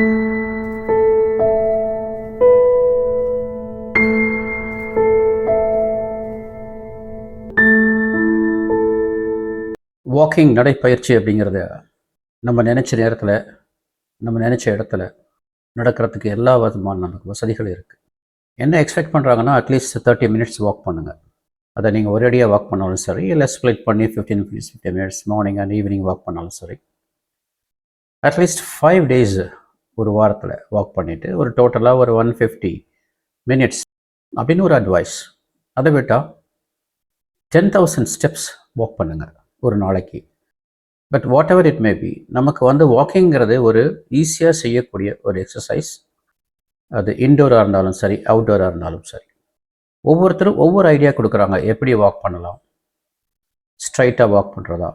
Walking நடைப்பயிற்சி அப்படிங்கிறத நம்ம நினச்ச நேரத்தில் நம்ம நினச்ச இடத்துல நடக்கிறதுக்கு எல்லா விதமான நமக்கு வசதிகள் இருக்குது என்ன எக்ஸ்பெக்ட் பண்ணுறாங்கன்னா அட்லீஸ்ட் தேர்ட்டி மினிட்ஸ் வாக் பண்ணுங்கள் அதை நீங்கள் ஒரேடியாக வாக் பண்ணாலும் சரி இல்லை ஸ்ப்ளிட் பண்ணி fifteen minutes fifty minutes morning and evening walk பண்ணாலும் சரி. அட்லீஸ்ட் ஃபைவ் டேஸ் ஒரு வாரத்தில் வாக் பண்ணிவிட்டு ஒரு டோட்டலாக ஒரு ஒன் ஃபிஃப்டி மினிட்ஸ் அப்படின்னு ஒரு அட்வைஸ் அதை விட்டால் டென் தௌசண்ட் ஸ்டெப்ஸ் வாக் பண்ணுங்கள் ஒரு நாளைக்கு. But whatever it may be நமக்கு வந்து வாக்கிங்கிறது ஒரு ஈஸியாக செய்யக்கூடிய ஒரு எக்ஸசைஸ் அது இன்டோராக இருந்தாலும் சரி அவுட்டோராக இருந்தாலும் சரி. ஒவ்வொருத்தரும் ஒவ்வொரு ஐடியா கொடுக்குறாங்க. எப்படி வாக் பண்ணலாம்? ஸ்ட்ரைட்டாக வாக் பண்ணுறதா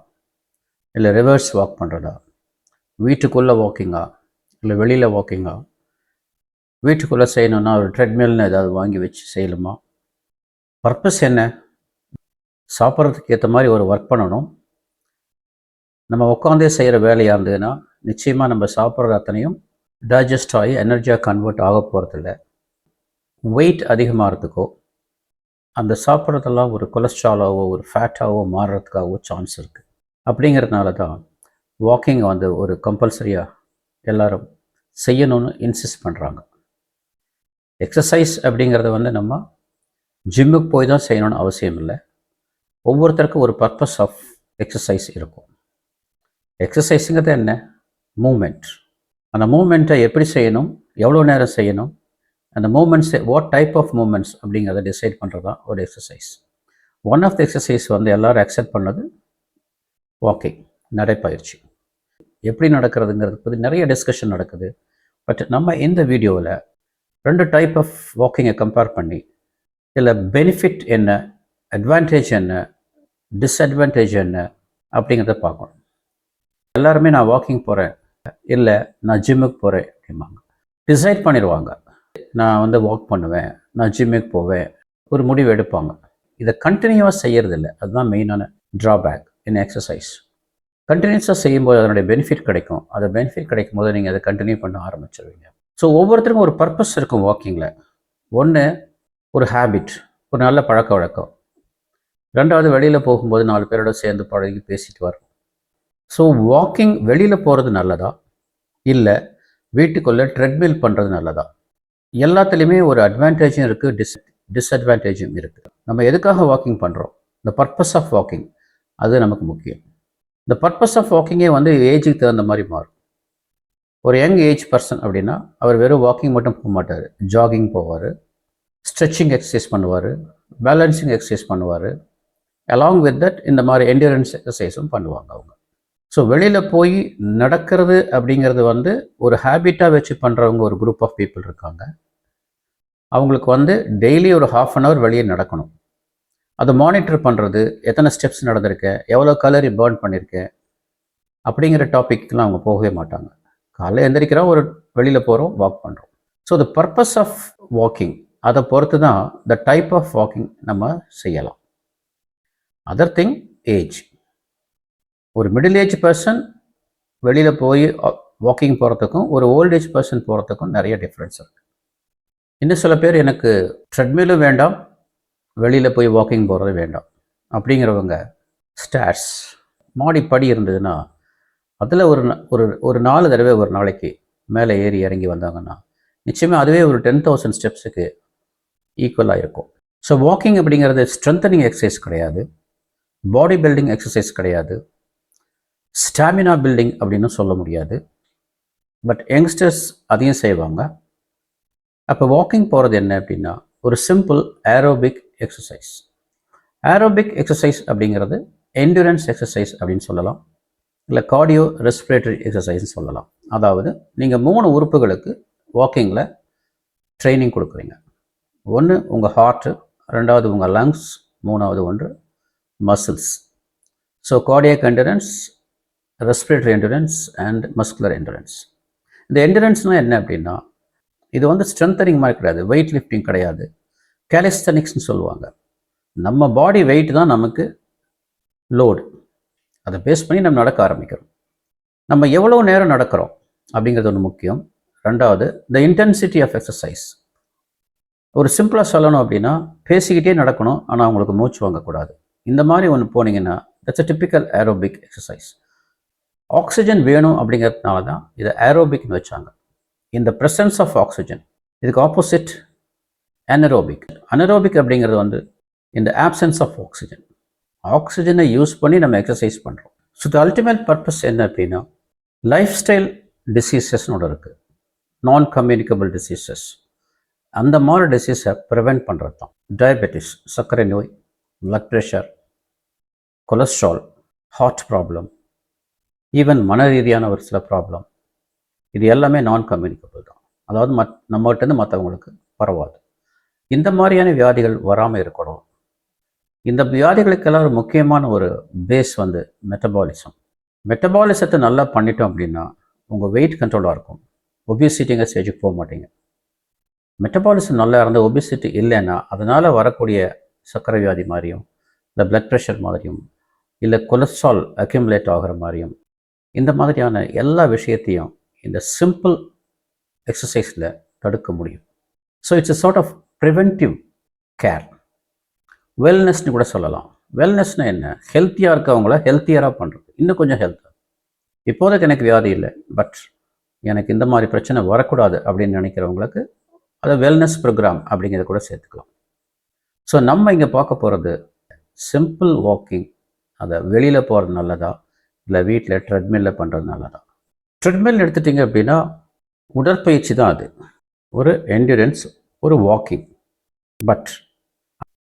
இல்லை ரிவர்ஸ் வாக் பண்ணுறதா வீட்டுக்குள்ளே வாக்கிங்கா இல்லை வெளியில் வாக்கிங்கா வீட்டுக்குள்ளே செய்யணுன்னா ஒரு ட்ரெட்மில்னு ஏதாவது வாங்கி வச்சு செய்யலுமா பர்பஸ் என்ன? சாப்பிட்றதுக்கு ஏற்ற மாதிரி ஒரு ஒர்க் பண்ணணும். நம்ம உட்காந்தே செய்கிற வேலையாக இருந்ததுன்னா நிச்சயமாக நம்ம சாப்பிட்ற அத்தனையும் டைஜஸ்ட் ஆகி எனர்ஜியாக கன்வெர்ட் ஆக போகிறதில்ல வெயிட் அதிகமாகிறதுக்கோ அந்த சாப்பிட்றதெல்லாம் ஒரு கொலஸ்ட்ராலாவோ ஒரு ஃபேட்டாவோ மாறுறதுக்காகவோ சான்ஸ் இருக்குது அப்படிங்கிறதுனால தான் வாக்கிங்கை வந்து ஒரு கம்பல்சரியாக எல்லோரும் செய்யணும்னு இன்சிஸ்ட் பண்ணுறாங்க எக்ஸசைஸ் அப்படிங்கிறத வந்து நம்ம ஜிம்முக்கு போய் தான் செய்யணும்னு அவசியம் இல்லை. ஒவ்வொருத்தருக்கும் ஒரு பர்பஸ் ஆஃப் எக்ஸசைஸ் இருக்கும். எக்ஸசைஸுங்கிறது என்ன? மூமெண்ட் அந்த மூமெண்ட்டை எப்படி செய்யணும்? எவ்வளோ நேரம் செய்யணும்? அந்த moments what type of moments அப்படிங்கிறத டிசைட் பண்ணுறது தான் ஒரு exercise one of the exercise வந்து எல்லோரும் அக்செப்ட் பண்ணது வாக்கிங் நடைப்பயிற்சி. எப்படி நடக்கிறதுங்கிறது பற்றி நிறைய டிஸ்கஷன் நடக்குது. பட் நம்ம இந்த வீடியோவில் ரெண்டு டைப் ஆஃப் வாக்கிங்கை கம்பேர் பண்ணி இதில் பெனிஃபிட் என்ன அட்வான்டேஜ் என்ன டிஸ்அட்வான்டேஜ் என்ன அப்படிங்கிறத பார்க்கணும். எல்லாருமே நான் வாக்கிங் போகிறேன் இல்லை நான் ஜிம்முக்கு போகிறேன் அப்படிம்பாங்க. டிசைட் பண்ணிடுவாங்க. நான் வந்து வாக் பண்ணுவேன் நான் ஜிம்முக்கு போவேன் ஒரு முடிவு எடுப்பாங்க. இதை கண்டினியூவாக செய்யறதில்ல. அதுதான் மெயினான ட்ராபேக் இன் எக்ஸசைஸ் கண்டினியூஸாக செய்யும்போது அதனுடைய பெனிஃபிட் கிடைக்கும். அந்த பெனிஃபிட் கிடைக்கும் போது நீங்கள் அதை கண்டினியூ பண்ண ஆரம்பிச்சிருவீங்க. ஸோ ஒவ்வொருத்தருக்கும் ஒரு பர்பஸ் இருக்கும் வாக்கிங்கில் ஒன்று ஒரு ஹேபிட் ஒரு நல்ல பழக்க வழக்கம். ரெண்டாவது வெளியில் போகும்போது நாலு பேரோட சேர்ந்து பழகி பேசிட்டு வரும் ஸோ வாக்கிங் வெளியில் போகிறது நல்லதா? இல்லை வீட்டுக்குள்ளே ட்ரெட்மில் பண்ணுறது நல்லதா? எல்லாத்துலேயுமே ஒரு அட்வான்டேஜும் இருக்குது டிஸ் டிஸ்அட்வான்டேஜும் இருக்குது நம்ம எதுக்காக வாக்கிங் பண்ணுறோம் இந்த பர்பஸ் ஆஃப் வாக்கிங் அது நமக்கு முக்கியம். இந்த பர்பஸ் ஆஃப் வாக்கிங்கே வந்து ஏஜுக்கு தகுந்த மாதிரி மாறும். ஒரு யங் ஏஜ் பர்சன் அப்படின்னா அவர் வெறும் வாக்கிங் மட்டும் போக மாட்டார். ஜாகிங் போவார். ஸ்ட்ரெச்சிங் எக்ஸசைஸ் பண்ணுவார். பேலன்சிங் எக்ஸசைஸ் பண்ணுவார். அலாங் வித் தட் இந்த மாதிரி என்டூரன்ஸ் எக்ஸசைஸும் பண்ணுவாங்க அவங்க. ஸோ வெளியில் போய் நடக்கிறது அப்படிங்கிறது வந்து ஒரு ஹேபிட்டாக வச்சு பண்ணுறவங்க ஒரு குரூப் ஆஃப் பீப்புள் இருக்காங்க. அவங்களுக்கு வந்து டெய்லி ஒரு ஹாஃப் அன் ஹவர் வெளியே நடக்கணும். அதை மானிட்டர் பண்ணுறது எத்தனை ஸ்டெப்ஸ் நடந்திருக்கு எவ்வளோ கலரி பேர்ன் பண்ணியிருக்கு அப்படிங்கிற டாபிக்லாம் அவங்க போகவே மாட்டாங்க. காலையில் எந்திரிக்கிறோம் ஒரு வெளியில் போகிறோம் வாக் பண்ணுறோம் so the purpose of walking அதை பொறுத்து தான் த டைப் ஆஃப் வாக்கிங் நம்ம செய்யலாம். அதர் திங் ஏஜ் ஒரு மிடில் ஏஜ் பர்சன் வெளியில் போய் வாக்கிங் போகிறதுக்கும் ஒரு ஓல்ட் ஏஜ் பர்சன் போகிறதுக்கும் நிறைய டிஃப்ரென்ஸ் இருக்குது இன்னும் சில பேர் எனக்கு ட்ரெட்மிலும் வேண்டாம் வெளியில் போய் வாக்கிங் போகிறது வேண்டாம். அப்படிங்கிறவங்க ஸ்டார்ஸ் மாடி படி இருந்ததுன்னா அதில் ஒரு ஒரு ஒரு நாலு தடவை ஒரு நாளைக்கு மேலே ஏறி இறங்கி வந்தாங்கன்னா நிச்சயமாக அதுவே ஒரு டென் தௌசண்ட் ஸ்டெப்ஸுக்கு ஈக்குவலாக இருக்கும் ஸோ வாக்கிங் அப்படிங்கிறது ஸ்ட்ரென்தனிங் எக்ஸசைஸ் கிடையாது. பாடி பில்டிங் எக்ஸசைஸ் கிடையாது. ஸ்டாமினா பில்டிங் அப்படின்னு சொல்ல முடியாது. பட் யங்ஸ்டர்ஸ் அதையும் செய்வாங்க. அப்போ வாக்கிங் போகிறது என்ன அப்படின்னா ஒரு simple aerobic exercise aerobic exercise அப்படிங்கிறது என்டூரன்ஸ் எக்ஸசைஸ் அப்படின்னு சொல்லலாம். இல்லை கார்டியோ ரெஸ்பிரேட்டரி எக்ஸசைஸ்னு சொல்லலாம். அதாவது நீங்கள் மூணு உறுப்புகளுக்கு வாக்கிங்கில் ட்ரைனிங் கொடுக்குறீங்க. ஒன்று உங்கள் ஹார்ட்டு ரெண்டாவது உங்கள் லங்ஸ் மூணாவது ஒன்று muscles so cardiac endurance respiratory endurance and muscular endurance இந்த என்டூரன்ஸ்னால் என்ன அப்படின்னா இது வந்து ஸ்ட்ரென்தனிங் மாதிரி கிடையாது. வெயிட் லிஃப்டிங் கிடையாது. கேலிஸ்தனிக்ஸ்னு சொல்லுவாங்க. நம்ம பாடி வெயிட் தான் நமக்கு லோடு அதை பேஸ் பண்ணி நம்ம நடக்க ஆரம்பிக்கிறோம். நம்ம எவ்வளோ நேரம் நடக்கிறோம் அப்படிங்கிறது ஒன்று முக்கியம். ரெண்டாவது த இன்டென்சிட்டி ஆஃப் எக்ஸசைஸ் ஒரு சிம்பிளாக சொல்லணும் அப்படின்னா பேசிக்கிட்டே நடக்கணும் ஆனால் அவங்களுக்கு மூச்சு வாங்கக்கூடாது. இந்த மாதிரி ஒன்று போனீங்கன்னா that's a typical aerobic exercise oxygen வேணும் அப்படிங்கிறதுனால தான் இதை ஏரோபிக்னு வச்சாங்க. இந்த ப்ரெசன்ஸ் ஆஃப் ஆக்சிஜன் இதுக்கு ஆப்போசிட் அனரோபிக் அனரோபிக் அப்படிங்கிறது வந்து இந்த ஆப்சன்ஸ் ஆஃப் ஆக்சிஜன் ஆக்சிஜனை யூஸ் பண்ணி நம்ம எக்ஸசைஸ் பண்ணுறோம் ஸோ த அல்டிமேட் பர்பஸ் என்ன அப்படின்னா லைஃப் ஸ்டைல் டிசீசஸ்னோட இருக்குது நான் கம்யூனிகபிள் டிசீசஸ் அந்த மாதிரி டிசீஸை ப்ரிவெண்ட் பண்ணுறது தான். டயபெட்டிஸ் சர்க்கரை நோய் blood pressure cholesterol heart problem even மன ரீதியான ஒரு சில ப்ராப்ளம் இது எல்லாமே நான் கம்யூனிகபிள் தான். அதாவது மத் நம்மகிட்டேருந்து மற்றவங்களுக்கு பரவாது. இந்த மாதிரியான வியாதிகள் வராமல் இருக்கணும். இந்த வியாதிகளுக்கெல்லாம் முக்கியமான ஒரு பேஸ் வந்து மெட்டபாலிசம் மெட்டபாலிசத்தை நல்லா பண்ணிட்டோம் அப்படின்னா உங்கள் வெயிட் கண்ட்ரோலாக இருக்கும். ஒபிசிட்டிங்க ஸ்டேஜுக்கு போக மாட்டீங்க. மெட்டபாலிசம் நல்லா இருந்த ஒபிசிட்டி இல்லைன்னா அதனால் வரக்கூடிய சர்க்கரை வியாதி மாதிரியும் இல்லை பிளட் ப்ரெஷர் மாதிரியும் இல்லை கொலஸ்ட்ரால் அக்யூமுலேட் ஆகிற மாதிரியும் இந்த மாதிரியான எல்லா விஷயத்தையும் இந்த சிம்பிள் எக்ஸசைஸில் தடுக்க முடியும். So it's a sort of preventive care வெல்னஸ்னு கூட சொல்லலாம். வெல்னஸ்னால் என்ன? ஹெல்த்தியாக இருக்கவங்கள ஹெல்த்தியராக பண்ணுறது இன்னும் கொஞ்சம் ஹெல்த்தாக இப்போதைக்கு எனக்கு வியாதி இல்லை பட் எனக்கு இந்த மாதிரி பிரச்சனை வரக்கூடாது அப்படின்னு நினைக்கிறவங்களுக்கு அதை வெல்னஸ் ப்ரோக்ராம் அப்படிங்கிறத கூட சேர்த்துக்கலாம். ஸோ நம்ம இங்கே பார்க்க போகிறது சிம்பிள் வாக்கிங் அதை வெளியில் போகிறது நல்லதா? இல்லை வீட்டில் ட்ரெட்மில்லில் பண்ணுறது நல்லதா? ட்ரெட்மில் எடுத்துட்டிங்க அப்படின்னா உடற்பயிற்சி தான் அது. ஒரு என்டூரன்ஸ் ஒரு வாக்கிங் பட்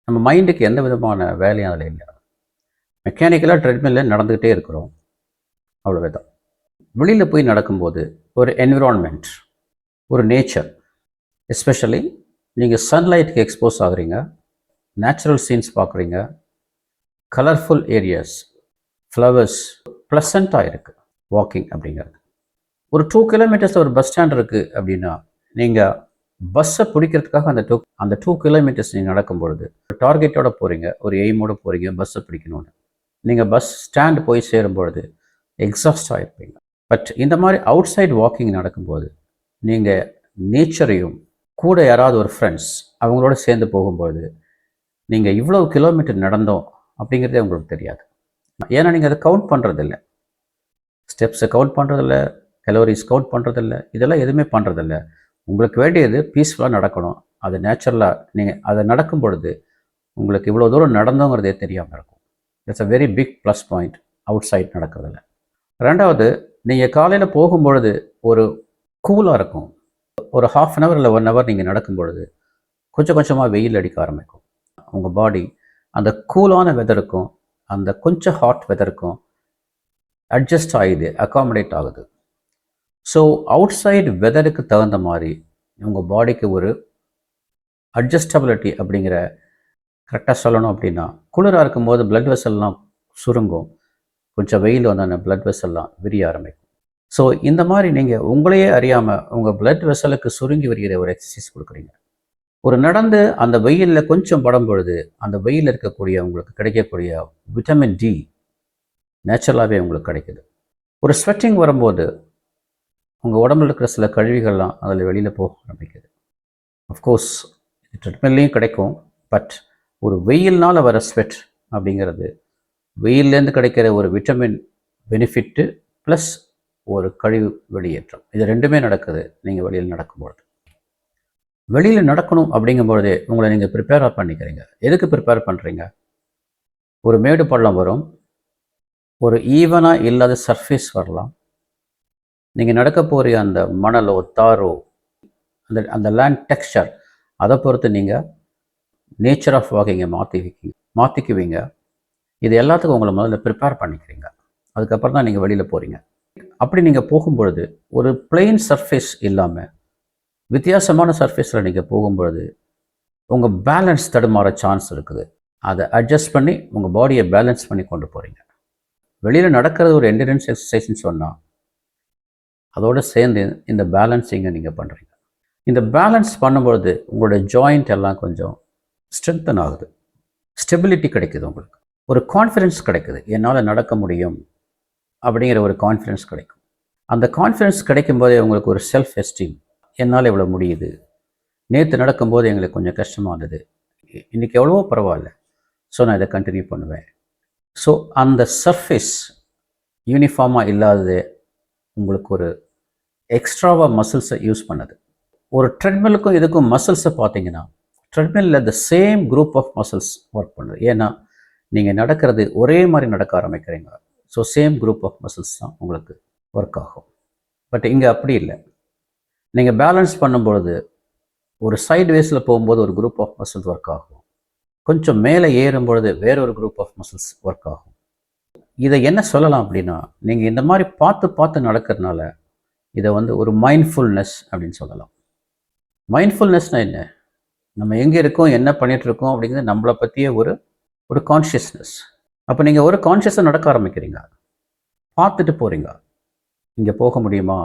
நம்ம மைண்டுக்கு எந்த விதமான வேலையும் அதில் இல்லை. மெக்கானிக்கலாக ட்ரெட்மில்ல நடந்துக்கிட்டே இருக்கிறோம். அவ்வளோவே தான் வெளியில் போய் நடக்கும்போது ஒரு என்விரான்மெண்ட் ஒரு நேச்சர் எஸ்பெஷலி நீங்கள் சன்லைட்டுக்கு எக்ஸ்போஸ் ஆகுறீங்க நேச்சுரல் சீன்ஸ் பார்க்குறீங்க கலர்ஃபுல் ஏரியாஸ் ஃப்ளவர்ஸ் ப்ளசண்ட்டாக இருக்குது வாக்கிங் அப்படிங்கிறது. ஒரு டூ கிலோமீட்டர்ஸில் ஒரு பஸ் ஸ்டாண்ட் இருக்குது அப்படின்னா நீங்கள் பஸ்ஸை பிடிக்கிறதுக்காக அந்த டூ அந்த டூ கிலோமீட்டர்ஸ் நீங்கள் நடக்கும்பொழுது ஒரு டார்கெட்டோட போகிறீங்க ஒரு எய்மோட போகிறீங்க பஸ்ஸை பிடிக்கணும்னு. நீங்கள் பஸ் ஸ்டாண்ட் போய் சேரும்பொழுது எக்ஸாஸ்ட் ஆகிருப்பீங்க பட் இந்த மாதிரி அவுட் சைட் வாக்கிங் நடக்கும்போது நீங்கள் நேச்சரையும் கூட யாராவது ஒரு ஃப்ரெண்ட்ஸ் அவங்களோட சேர்ந்து போகும்போது நீங்கள் இவ்வளோ கிலோமீட்டர் நடந்தோம் அப்படிங்கிறதே உங்களுக்கு தெரியாது. ஏன்னா நீங்கள் அதை கவுண்ட் பண்ணுறதில்ல ஸ்டெப்ஸை கவுண்ட் பண்ணுறதில்ல கலோரிஸ் கவுண்ட் பண்ணுறதில்ல இதெல்லாம் எதுவுமே பண்ணுறதில்ல உங்களுக்கு வேண்டியது பீஸ்ஃபுல்லாக நடக்கணும். அது நேச்சுரலாக நீங்கள் அதை நடக்கும் பொழுது உங்களுக்கு இவ்வளோ தூரம் நடந்தோங்கிறதே தெரியாமல் இருக்கும். It's a very big plus point outside நடக்கிறதுல. ரெண்டாவது நீங்கள் காலையில் போகும்பொழுது ஒரு கூலாக இருக்கும். ஒரு ஹாஃப் அன் ஹவர் இல்லை ஒன் ஹவர் நீங்கள் நடக்கும் பொழுது கொஞ்சம் கொஞ்சமாக வெயில் அடிக்க ஆரம்பிக்கும். உங்கள் பாடி அந்த கூலான வெதருக்கும் அந்த கொஞ்சம் ஹாட் வெதருக்கும் அட்ஜஸ்ட் ஆகுது அக்காமடேட் ஆகுது. ஸோ அவுட் சைடு வெதருக்கு தகுந்த மாதிரி உங்கள் பாடிக்கு ஒரு அட்ஜஸ்டபிலிட்டி அப்படிங்கிற கரெக்டாக சொல்லணும் அப்படின்னா குளிராக இருக்கும்போது பிளட் வெசல்லாம் சுருங்கும். கொஞ்சம் வெயில் வந்தோடனே பிளட் வெசல்லாம் விரிய ஆரம்பிக்கும். ஸோ இந்த மாதிரி நீங்கள் உங்களையே அறியாமல் உங்கள் பிளட் வெசலுக்கு சுருங்கி வருகிற ஒரு எக்ஸசைஸ் கொடுக்குறீங்க. ஒரு நடந்து அந்த வெயிலில் கொஞ்சம் படம் பொழுது அந்த வெயில் இருக்கக்கூடிய உங்களுக்கு கிடைக்கக்கூடிய விட்டமின் டி நேச்சுரலாகவே உங்களுக்கு கிடைக்குது. ஒரு ஸ்வெட்டிங் வரும்போது உங்கள் உடம்புல இருக்கிற சில கழிவுகள்லாம் அதில் வெளியில் போக ஆரம்பிக்குது. அஃப்கோர்ஸ் ட்ரெட்மில்லையும் கிடைக்கும் பட் ஒரு வெயில்னால் வர ஸ்வெட் அப்படிங்கிறது வெயில்லேருந்து கிடைக்கிற ஒரு விட்டமின் பெனிஃபிட்டு ப்ளஸ் ஒரு கழிவு வெளியேற்றம். இது ரெண்டுமே நடக்குது நீங்கள் வெளியில் நடக்கும்பொழுது. வெளியில் நடக்கணும் அப்படிங்கும்பொழுதே உங்களை நீங்கள் ப்ரிப்பேராக பண்ணிக்கிறீங்க. எதுக்கு ப்ரிப்பேர் பண்ணுறீங்க ஒரு மேடு பள்ளம் வரும் ஒரு ஈவனாக இல்லாத சர்ஃபேஸ் வரலாம் நீங்கள் நடக்க போகிற அந்த மணலோ தாரோ அந்த அந்த லேண்ட் டெக்ஸ்சர் அதை பொறுத்து நீங்கள் நேச்சர் ஆஃப் வாக்கிங்கை மாற்றிக்கிங்க மாற்றிக்குவீங்க இது எல்லாத்துக்கும் உங்களை முதல்ல ப்ரிப்பேர் பண்ணிக்கிறீங்க. அதுக்கப்புறம் தான் நீங்கள் வெளியில் போகிறீங்க அப்படி நீங்கள் போகும்பொழுது ஒரு பிளெயின் சர்ஃபேஸ் இல்லாமல் வித்தியாசமான சர்ஃபேஸில் நீங்கள் போகும்பொழுது உங்கள் பேலன்ஸ் தடுமாற சான்ஸ் இருக்குது. அதை அட்ஜஸ்ட் பண்ணி உங்கள் பாடியை பேலன்ஸ் பண்ணி கொண்டு போகிறீங்க வெளியில் நடக்கிறது ஒரு என்டரன்ஸ் எக்ஸசைஸ்ன்னு சொன்னால் அதோடு சேர்ந்து இந்த பேலன்ஸிங்கை நீங்கள் பண்ணுறீங்க இந்த பேலன்ஸ் பண்ணும்பொழுது உங்களோட ஜாயிண்ட் எல்லாம் கொஞ்சம் ஸ்ட்ரென்தன் ஆகுது. ஸ்டெபிலிட்டி கிடைக்குது உங்களுக்கு. ஒரு கான்ஃபிடென்ஸ் கிடைக்குது. என்னால் நடக்க முடியும் அப்படிங்கிற ஒரு கான்ஃபிடென்ஸ் கிடைக்கும். அந்த கான்ஃபிடென்ஸ் கிடைக்கும் போதே உங்களுக்கு ஒரு செல்ஃப் எஸ்டீம் என்னால் இவ்வளோ முடியுது. நேற்று நடக்கும்போது எங்களுக்கு கொஞ்சம் கஷ்டமாக இருந்தது. இன்றைக்கி எவ்வளவோ பரவாயில்ல. ஸோ நான் இதை கண்டினியூ பண்ணுவேன். ஸோ அந்த சர்ஃபேஸ் யூனிஃபார்மாக இல்லாதது உங்களுக்கு ஒரு எக்ஸ்ட்ராவாக மசில்ஸை யூஸ் பண்ணுது. ஒரு ட்ரெட்மில்லுக்கும் இதுக்கும் மசில்ஸை பார்த்தீங்கன்னா ட்ரெட்மில்லில் the same group of muscles work பண்ணுது. ஏன்னா நீங்கள் நடக்கிறது ஒரே மாதிரி நடக்க ஆரம்பிக்கிறீங்க. So same group of muscles தான் உங்களுக்கு ஒர்க் ஆகும். பட் இங்கே அப்படி இல்லை. நீங்கள் பேலன்ஸ் பண்ணும்பொழுது ஒரு சைடு வேஸில் போகும்போது ஒரு குரூப் ஆஃப் மசில்ஸ் ஒர்க் ஆகும். கொஞ்சம் மேலே ஏறும் பொழுது வேற ஒரு குரூப் ஆஃப் மசில்ஸ் ஒர்க் ஆகும். இதை என்ன சொல்லலாம் அப்படின்னா நீங்கள் இந்த மாதிரி பார்த்து பார்த்து நடக்கிறதுனால இதை வந்து ஒரு மைண்ட்ஃபுல்னஸ் அப்படின்னு சொல்லலாம். மைண்ட்ஃபுல்னஸ்னால் என்ன? நம்ம எங்கே இருக்கோம் என்ன பண்ணிகிட்ருக்கோம் அப்படிங்கிறது நம்மளை பற்றிய ஒரு ஒரு கான்ஷியஸ்னஸ் அப்போ நீங்கள் ஒரு கான்ஷியஸாக நடக்க ஆரம்பிக்கிறீங்க. பார்த்துட்டு போகிறீங்க இங்கே போக முடியுமா?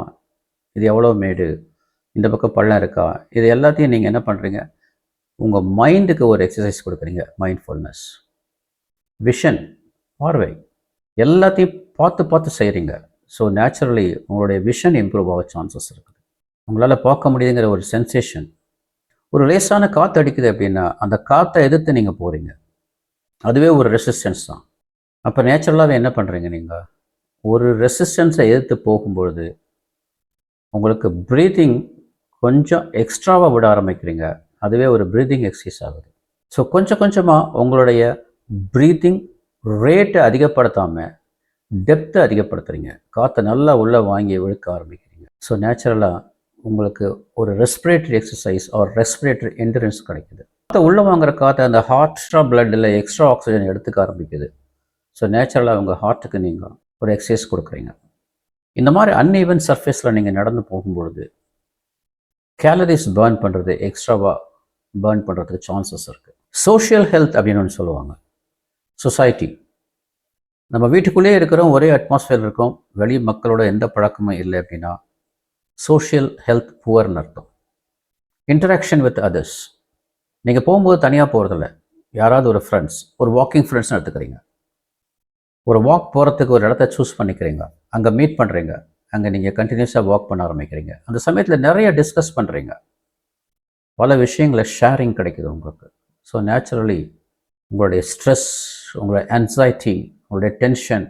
இது எவ்வளோ மேடு? இந்த பக்கம் பள்ளம் இருக்கா? இது எல்லாத்தையும் நீங்கள் என்ன பண்ணுறீங்க உங்கள் மைண்டுக்கு ஒரு எக்ஸசைஸ் கொடுக்குறீங்க மைண்ட்ஃபுல்னஸ் விஷன் பார்வை. எல்லாத்தையும் பார்த்து பார்த்து செய்கிறீங்க ஸோ நேச்சுரலி உங்களுடைய விஷன் இம்ப்ரூவ் ஆக சான்சஸ் இருக்குது. உங்களால் பார்க்க முடியுதுங்கிற ஒரு சென்சேஷன் ஒரு லேசான காற்று அடிக்குது அப்படின்னா அந்த காற்றை எதிர்த்து நீங்கள் போகிறீங்க அதுவே ஒரு ரெசிஸ்டன்ஸ் தான். அப்போ நேச்சுரலாகவே என்ன பண்ணுறீங்க நீங்கள் ஒரு ரெசிஸ்டன்ஸை எதிர்த்து போகும்பொழுது உங்களுக்கு ப்ரீத்திங் கொஞ்சம் எக்ஸ்ட்ராவாக விட ஆரம்பிக்கிறீங்க. அதுவே ஒரு ப்ரீத்திங் எக்ஸசைஸ் ஆகுது. ஸோ கொஞ்சம் கொஞ்சமாக உங்களுடைய ப்ரீத்திங் ரேட்டை அதிகப்படுத்தாமல் டெப்த்தை அதிகப்படுத்துறீங்க. காற்றை நல்லா உள்ளே வாங்கி இழுக்க ஆரம்பிக்கிறீங்க. ஸோ நேச்சுரலாக உங்களுக்கு ஒரு respiratory exercise or respiratory endurance கிடைக்குது. காற்றை உள்ளே வாங்குற காற்றை அந்த ஹார்ட்ஸ்ட்ரா பிளட்டில் எக்ஸ்ட்ரா ஆக்சிஜன் எடுத்துக்க ஆரம்பிக்குது. ஸோ நேச்சுரலாக உங்கள் ஹார்ட்டுக்கு நீங்கள் ஒரு எக்ஸசைஸ் கொடுக்குறீங்க. இந்த மாதிரி அன்இவன் சர்ஃபேஸில் நீங்கள் நடந்து போகும்பொழுது கேலரிஸ் பேர்ன் பண்ணுறது எக்ஸ்ட்ராவாக பேர்ன் பண்ணுறதுக்கு சான்சஸ் இருக்குது சோஷியல் ஹெல்த் அப்படின்னு ஒன்று சொல்லுவாங்க. சொசைட்டி. நம்ம வீட்டுக்குள்ளேயே இருக்கிறோம் ஒரே அட்மாஸ்ஃபியர் இருக்கும். வெளி மக்களோட எந்த பழக்கமும் இல்லை அப்படின்னா சோஷியல் ஹெல்த் புவர்னு அர்த்தம். இன்டராக்ஷன் வித் அதர்ஸ் நீங்கள் போகும்போது தனியாக போகிறதில்ல யாராவது ஒரு ஃப்ரெண்ட்ஸ் ஒரு வாக்கிங் ஃப்ரெண்ட்ஸ்னு எடுத்துக்கிறீங்க. ஒரு வாக் போகிறதுக்கு ஒரு இடத்த சூஸ் பண்ணிக்கிறீங்க. அங்கே மீட் பண்ணுறீங்க அங்கே நீங்கள் கண்டினியூஸாக வாக் பண்ண ஆரம்பிக்கிறீங்க. அந்த சமயத்தில் நிறைய டிஸ்கஸ் பண்ணுறீங்க பல விஷயங்களை ஷேரிங் கிடைக்குது உங்களுக்கு. ஸோ நேச்சுரலி உங்களுடைய ஸ்ட்ரெஸ் உங்களுடைய anxiety உங்களுடைய டென்ஷன்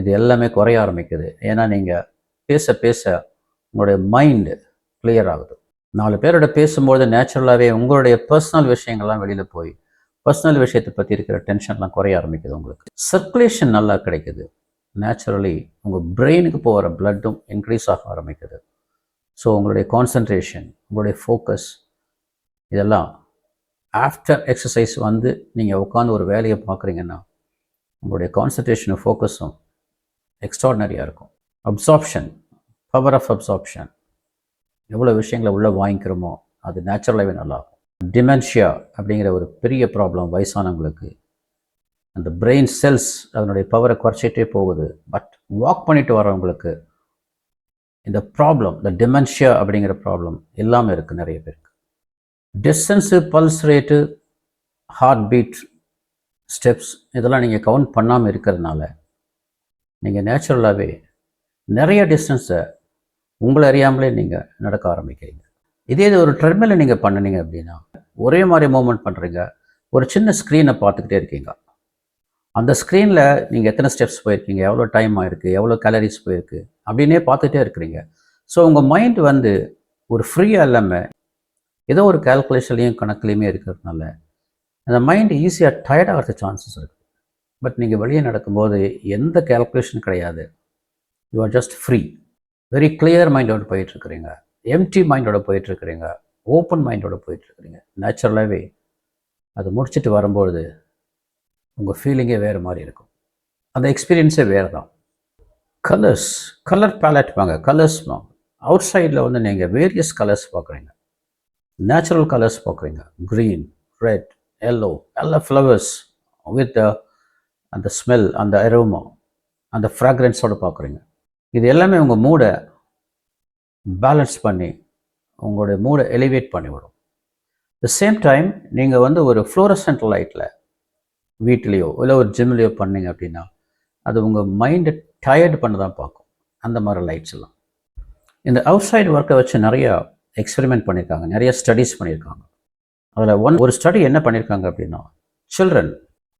இது எல்லாமே குறைய ஆரம்பிக்குது. ஏன்னா நீங்கள் பேச பேச உங்களுடைய மைண்டு கிளியர் ஆகுது. நாலு பேரோட பேசும்போது நேச்சுரலாகவே உங்களுடைய பர்சனல் விஷயங்கள்லாம் வெளியில் போய் பர்சனல் விஷயத்தை பற்றி இருக்கிற டென்ஷன்லாம் குறைய ஆரம்பிக்குது உங்களுக்கு. சர்க்குலேஷன் நல்லா கிடைக்குது. நேச்சுரலி உங்கள் பிரெயினுக்கு போகிற பிளட்டும் இன்க்ரீஸ் ஆக ஆரம்பிக்குது. ஸோ உங்களுடைய கான்சன்ட்ரேஷன் உங்களுடைய ஃபோக்கஸ் இதெல்லாம் ஆஃப்டர் எக்ஸசைஸ் வந்து நீங்கள் உட்காந்து ஒரு வேலையை பார்க்குறீங்கன்னா உங்களுடைய கான்சன்ட்ரேஷனும் ஃபோக்கஸும் எக்ஸ்ட்ராடனரியாக இருக்கும். அப்சார்ப்ஷன் பவர் ஆஃப் அப்சார்ப்ஷன் எவ்வளோ விஷயங்களை உள்ளே வாங்கிக்கிறோமோ அது நேச்சுரலாகவே நல்லாகும் டிமென்ஷியா அப்படிங்கிற ஒரு பெரிய ப்ராப்ளம் வயசானவங்களுக்கு அந்த பிரெயின் செல்ஸ் அதனுடைய பவரை குறைச்சிட்டே போகுது. பட் வாக் பண்ணிட்டு வரவங்களுக்கு இந்த ப்ராப்ளம் இந்த டிமென்ஷியா அப்படிங்கிற ப்ராப்ளம் இல்லாமல் இருக்குது நிறைய பேருக்கு. Distance pulse rate heart beat steps இதெல்லாம் நீங்கள் கவுண்ட் பண்ணாமல் இருக்கிறதுனால நீங்கள் நேச்சுரலாகவே நிறைய டிஸ்டன்ஸை உங்களை அறியாமலே நீங்கள் நடக்க ஆரம்பிக்கிறீங்க. இதே இது ஒரு ட்ரெட்மில் நீங்கள் பண்ணுனீங்க அப்படின்னா ஒரே மாதிரி மூமெண்ட் பண்ணுறீங்க ஒரு சின்ன ஸ்க்ரீனை பார்த்துக்கிட்டே இருக்கீங்க. அந்த ஸ்க்ரீனில் நீங்கள் எத்தனை ஸ்டெப்ஸ் போயிருக்கீங்க? எவ்வளோ டைம் ஆயிருக்கு? எவ்வளோ கேலரிஸ் போயிருக்கு? அப்படின்னே பார்த்துட்டே இருக்கிறீங்க. ஸோ உங்கள் மைண்ட் வந்து ஒரு ஃப்ரீயாக இல்லாமல் ஏதோ ஒரு கேல்குலேஷன்லையும் கணக்குலேயுமே இருக்கிறதுனால அந்த மைண்ட் ஈஸியாக டயர்ட் ஆகிறது சான்சஸ் இருக்குது பட் நீங்கள் வெளியே நடக்கும்போது எந்த கேல்குலேஷன் கிடையாது. You are just free very clear மைண்டோட போயிட்டுருக்குறீங்க. எம்டி மைண்டோட போயிட்டுருக்குறீங்க. ஓப்பன் மைண்டோட போயிட்டுருக்குறீங்க. நேச்சுரலாகவே அது முடிச்சுட்டு வரும்பொழுது உங்கள் ஃபீலிங்கே வேறு மாதிரி இருக்கும். அந்த எக்ஸ்பீரியன்ஸே வேறு தான் கலர்ஸ் கலர் பேலட் வாங்க கலர்ஸ் வாங்க. அவுட் சைடில் வந்து நீங்கள் வேரியஸ் கலர்ஸ் பார்க்குறீங்க. நேச்சுரல் கலர்ஸ் பார்க்குறீங்க. க்ரீன் ரெட் எல்லோ எல்லா ஃப்ளவர்ஸ் வித் அந்த ஸ்மெல் அந்த அரோமா அந்த ஃப்ராக்ரன்ஸோடு பார்க்குறீங்க. இது எல்லாமே உங்கள் மூடை பேலன்ஸ் பண்ணி உங்களுடைய மூடை எலிவேட் பண்ணிவிடும். த சேம் டைம் நீங்கள் வந்து ஒரு ஃப்ளோரசன்ட் லைட்டில் வீட்லேயோ இல்லை ஒரு ஜிம்லேயோ பண்ணீங்க அப்படின்னா அது உங்கள் மைண்டை டயர்டு பண்ண தான் பார்க்கும். அந்த மாதிரி லைட்ஸ் எல்லாம். இந்த அவுட் சைடு ஒர்க்கை வச்சு நிறையா எக்ஸ்பெரிமெண்ட் பண்ணியிருக்காங்க நிறைய ஸ்டடீஸ் பண்ணியிருக்காங்க அதில் ஒன் ஒரு ஸ்டடி என்ன பண்ணியிருக்காங்க அப்படின்னா சில்ட்ரன்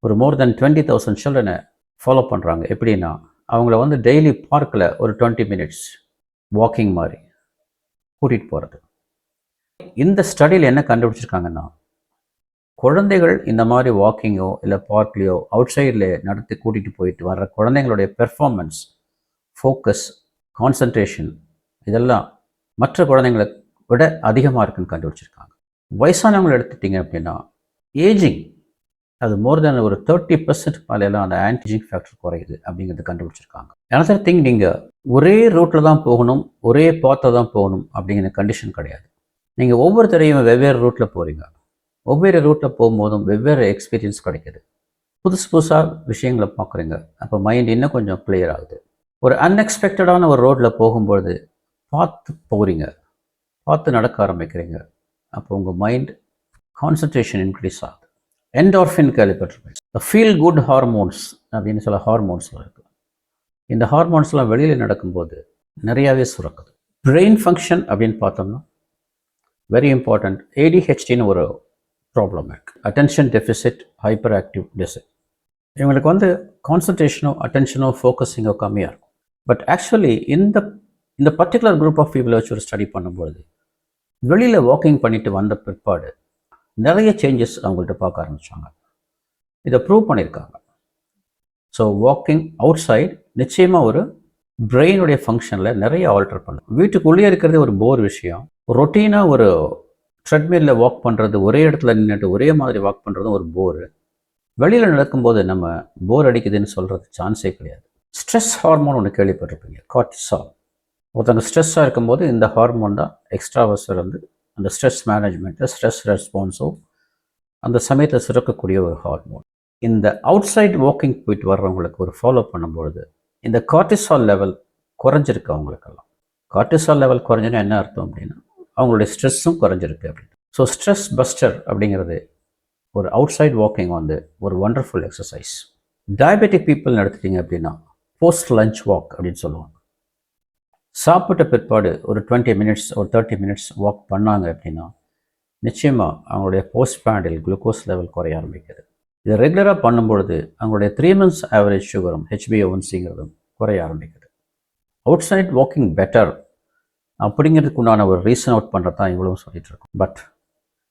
ஒரு மோர் தென் டுவெண்ட்டி தௌசண்ட் சில்ட்ரனை ஃபாலோ பண்ணுறாங்க எப்படின்னா அவங்கள வந்து டெய்லி பார்க்கில் ஒரு டுவெண்ட்டி மினிட்ஸ் வாக்கிங் மாதிரி கூட்டிகிட்டு போகிறது இந்த ஸ்டடியில் என்ன கண்டுபிடிச்சிருக்காங்கன்னா குழந்தைகள் இந்த மாதிரி வாக்கிங்கோ இல்லை பார்க்லேயோ அவுட் சைடில் நடத்தி கூட்டிகிட்டு போயிட்டு வர்ற குழந்தைங்களுடைய பெர்ஃபார்மன்ஸ் ஃபோக்கஸ் கான்சன்ட்ரேஷன் இதெல்லாம் மற்ற குழந்தைங்களை விட அதிகமாக இருக்குன்னு கண்டுபிடிச்சிருக்காங்க. வயசானவங்களை எடுத்துட்டிங்க அப்படின்னா ஏஜிங் அது மோர் தென் ஒரு தேர்ட்டி பர்சன்ட் மேலாம் அந்த ஆன்டிஜிங் ஃபேக்டர் குறையுது அப்படிங்கிறது கண்டுபிடிச்சிருக்காங்க. அனதர் திங் நீங்கள் ஒரே ரூட்டில் தான் போகணும் ஒரே பாத்தில் தான் போகணும் அப்படிங்கிற கண்டிஷன் கிடையாது. நீங்கள் ஒவ்வொரு தடையும் வெவ்வேறு ரூட்டில் போகிறீங்க ஒவ்வொரு ரூட்டில் போகும்போதும் வெவ்வேறு எக்ஸ்பீரியன்ஸ் கிடைக்கிது. புதுசு புதுசாக விஷயங்களை பார்க்குறீங்க. அப்போ மைண்ட் இன்னும் கொஞ்சம் கிளியர் ஆகுது. ஒரு அன்எக்ஸ்பெக்டடான ஒரு ரோட்டில் போகும்போது பார்த்து போகிறீங்க பார்த்து நடக்க ஆரம்பிக்கிறீங்க. அப்போ உங்கள் மைண்ட் கான்சன்ட்ரேஷன் இன்க்ரீஸ் ஆகுது. என்டார்ஃபின் கேள்விப்பட்டிருப்பேன் ஃபீல் குட் ஹார்மோன்ஸ் அப்படின்னு சொல்ல ஹார்மோன்ஸ்லாம் இருக்குது இந்த ஹார்மோன்ஸ்லாம் வெளியில் நடக்கும்போது நிறையாவே சுரக்குது. பிரெயின் ஃபங்க்ஷன் அப்படின்னு பார்த்தோம்னா வெரி இம்பார்ட்டண்ட் ஏடிஹெச்டின்னு ஒரு ப்ராப்ளம் இருக்குது அட்டென்ஷன் டெஃபிசிட் ஹைப்பர் ஆக்டிவ் டெசிட் இவங்களுக்கு வந்து கான்சன்ட்ரேஷனோ அட்டென்ஷனோ ஃபோக்கஸிங்கோ கம்மியாக இருக்கும். பட் ஆக்சுவலி இந்த இந்த பர்டிகுலர் குரூப் ஆஃப் பீப்புளை வச்சு ஒரு ஸ்டடி பண்ணும்பொழுது வெளியில் வாக்கிங் பண்ணிட்டு வந்த பிற்பாடு நிறைய சேஞ்சஸ் அவங்கள்ட்ட பார்க்க ஆரம்பித்தாங்க இதை ப்ரூவ் பண்ணியிருக்காங்க. ஸோ வாக்கிங் அவுட் சைட் நிச்சயமாக ஒரு பிரெயினுடைய ஃபங்க்ஷனில் நிறைய ஆல்டர் பண்ணும். வீட்டுக்குள்ளேயே இருக்கிறது ஒரு போர் விஷயம். ரொட்டீனாக ஒரு ட்ரெட்மில்ல வாக் பண்ணுறது ஒரே இடத்துல நின்றுட்டு ஒரே மாதிரி வாக் பண்ணுறதும் ஒரு போரு வெளியில் நடக்கும்போது நம்ம போர் அடிக்குதுன்னு சொல்கிறது சான்ஸே கிடையாது. ஸ்ட்ரெஸ் ஹார்மோன் ஒன்று கேள்விப்பட்டிருப்பீங்க கார்டிசால் ஒருத்தங்க ஸ்ட்ரெஸ்ஸாக இருக்கும்போது இந்த ஹார்மோன் தான் எக்ஸ்ட்ராவஸர் வந்து அந்த ஸ்ட்ரெஸ் மேனேஜ்மெண்ட்டு ஸ்ட்ரெஸ் ரெஸ்பான்ஸோ அந்த சமயத்தில் சுரக்கக்கூடிய ஒரு ஹார்மோன் இந்த அவுட் சைட் வாக்கிங் போயிட்டு வர்றவங்களுக்கு ஒரு ஃபாலோ பண்ணும்பொழுது இந்த கார்டிசால் லெவல் குறைஞ்சிருக்கு அவங்களுக்கெல்லாம். கார்டிசால் லெவல் குறைஞ்சுன்னா என்ன அர்த்தம் அப்படின்னா அவங்களுடைய ஸ்ட்ரெஸ்ஸும் குறைஞ்சிருக்கு அப்படின்னு ஸோ ஸ்ட்ரெஸ் பஸ்டர் அப்படிங்கிறது ஒரு அவுட் சைட் வாக்கிங் வந்து ஒரு ஒண்டர்ஃபுல் எக்ஸசைஸ் டயபெட்டிக் பீப்புள் நடத்திட்டீங்க அப்படின்னா போஸ்ட் லஞ்ச் வாக் அப்படின்னு சொல்லுவாங்க. சாப்பிட்ட பிற்பாடு ஒரு டுவெண்ட்டி மினிட்ஸ் ஒரு தேர்ட்டி மினிட்ஸ் வாக் பண்ணாங்க அப்படின்னா நிச்சயமாக அவங்களுடைய போஸ்ட் பேண்டில் குளுக்கோஸ் லெவல் குறைய ஆரம்பிக்குது. இதை ரெகுலராக பண்ணும்பொழுது அவங்களுடைய த்ரீ மந்த்ஸ் ஆவரேஜ் சுகரும் ஹெச்பிஓன்சிங்கிறதும் குறைய ஆரம்பிக்குது. அவுட் சைட் வாக்கிங் பெட்டர் அப்படிங்கிறதுக்கு உண்டான ஒரு ரீசன் அவுட் பண்ணுறது தான் இவ்வளோ சொல்லிகிட்டு இருக்கோம். பட்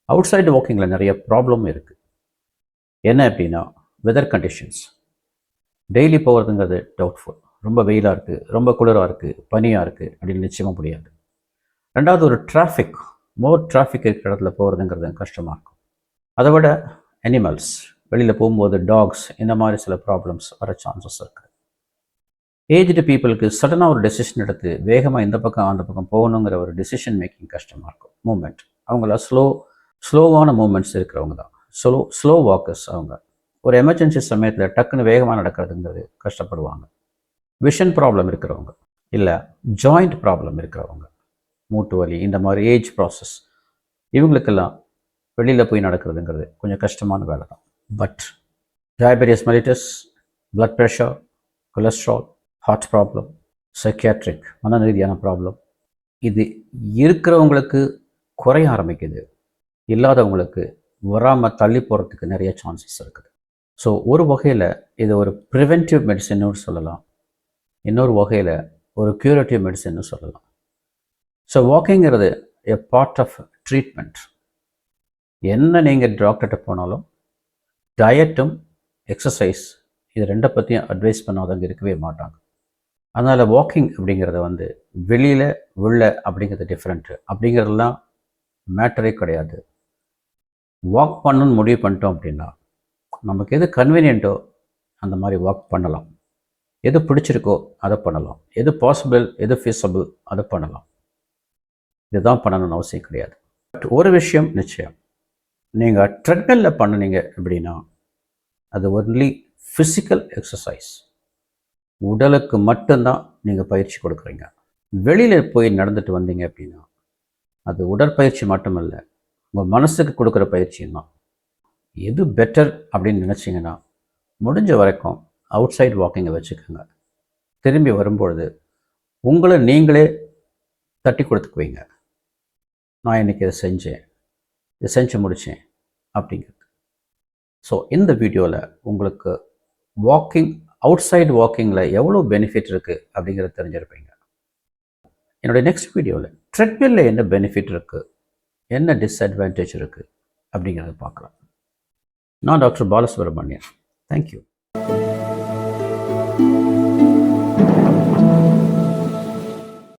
அவுட் சைடு வாக்கிங்கில் நிறைய ப்ராப்ளம் இருக்குது என்ன அப்படின்னா வெதர் கண்டிஷன்ஸ் டெய்லி போகிறதுங்கிறது டவுட்ஃபுல் ரொம்ப வெயிலாக இருக்குது ரொம்ப குளிராக இருக்குது பனியாக இருக்குது அப்படின்னு நிச்சயமாக முடியாது. ரெண்டாவது ஒரு டிராஃபிக் மோர் டிராஃபிக் இருக்கிற இடத்துல போகிறதுங்கிறது கஷ்டமாக இருக்கும். அதை விட அனிமல்ஸ் வெளியில் போகும்போது டாக்ஸ் இந்த மாதிரி சில ப்ராப்ளம்ஸ் வர சான்சஸ் இருக்குது ஏஜ்டு பீப்புளுக்கு சடனாக ஒரு டெசிஷன் எடுத்து வேகமாக இந்த பக்கம் அந்த பக்கம் போகணுங்கிற ஒரு டெசிஷன் மேக்கிங் கஷ்டமாக இருக்கும். மூமெண்ட் அவங்கள ஸ்லோ ஸ்லோவான மூமெண்ட்ஸ் இருக்கிறவங்க தான். ஸ்லோ ஸ்லோ வாக்கர்ஸ் அவங்க. ஒரு எமர்ஜென்சி சமயத்தில் டக்குன்னு வேகமாக நடக்கிறதுங்கிறது கஷ்டப்படுவாங்க. விஷன் ப்ராப்ளம் இருக்கிறவங்க. இல்லை ஜாயிண்ட் ப்ராப்ளம் இருக்கிறவங்க. மூட்டு வலி இந்த மாதிரி ஏஜ் ப்ராசஸ் இவங்களுக்கெல்லாம் வெளியில் போய் நடக்கிறதுங்கிறது கொஞ்சம் கஷ்டமான வேலை தான். But diabetes mellitus blood pressure cholesterol heart problem psychiatric மன ரீதியான ப்ராப்ளம் இது இருக்கிறவங்களுக்கு குறைய ஆரம்பிக்குது. இல்லாதவங்களுக்கு வராமல் தள்ளி போகிறதுக்கு நிறைய சான்சஸ் இருக்குது. ஸோ ஒரு வகையில் இது ஒரு ப்ரிவென்டிவ் மெடிசன்னு சொல்லலாம். இன்னொரு வகையில் ஒரு க்யூரேட்டிவ் மெடிசன்னு சொல்லலாம். ஸோ வாக்கிங்கிறது எ பார்ட் ஆஃப் ட்ரீட்மெண்ட் என்ன நீங்கள் டாக்டர்கிட்ட போனாலும் டயட்டும் எக்ஸசைஸ் இது ரெண்டை பற்றியும் அட்வைஸ் பண்ணாதவங்க இருக்கவே மாட்டாங்க. அதனால் வாக்கிங் அப்படிங்கிறத வந்து வெளியில் உள்ள அப்படிங்கிறது டிஃப்ரெண்ட்டு அப்படிங்கிறதுலாம் மேட்டரே கிடையாது. வாக் பண்ணணும்னு முடிவு பண்ணிட்டோம் அப்படின்னா நமக்கு எது கன்வீனியண்ட்டோ அந்த மாதிரி வாக் பண்ணலாம். எது பிடிச்சிருக்கோ அதை பண்ணலாம். எது பாசிபிள் எது ஃபீஸபிள் அதை பண்ணலாம். இதுதான் பண்ணணும்னு அவசியம் கிடையாது. பட் ஒரு விஷயம் நிச்சயம். நீங்கள் ட்ரெட்மில்லில் பண்ணினீங்க அப்படின்னா அது ஒன்லி ஃபிசிக்கல் எக்ஸசைஸ் உடலுக்கு மட்டும்தான் நீங்கள் பயிற்சி கொடுக்குறீங்க. வெளியில் போய் நடந்துட்டு வந்தீங்க அப்படின்னா அது உடற்பயிற்சி மட்டுமல்ல உங்கள் மனசுக்கு கொடுக்குற பயிற்சியும் தான். எது பெட்டர் அப்படின்னு நினச்சிங்கன்னா முடிஞ்ச வரைக்கும் அவுட் சைட் வாக்கிங்கை வச்சுக்கோங்க. திரும்பி வரும்பொழுது உங்களை நீங்களே தட்டி கொடுத்துக்குவீங்க. நான் இன்றைக்கி இதை செஞ்சேன். இதை செஞ்சு முடித்தேன் அப்படிங்கிறது. ஸோ இந்த வீடியோவில் உங்களுக்கு வாக்கிங் அவுட் சைடு வாக்கிங்கில் எவ்வளோ பெனிஃபிட் இருக்குது அப்படிங்கிறத தெரிஞ்சிருப்பீங்க. என்னுடைய நெக்ஸ்ட் வீடியோவில் ட்ரெட்மில்ல என்ன பெனிஃபிட் இருக்குது என்ன டிஸ்அட்வான்டேஜ் இருக்குது அப்படிங்கிறத பார்க்கலாம். நான் டாக்டர் பாலசுப்ரமணியன். தேங்க்யூ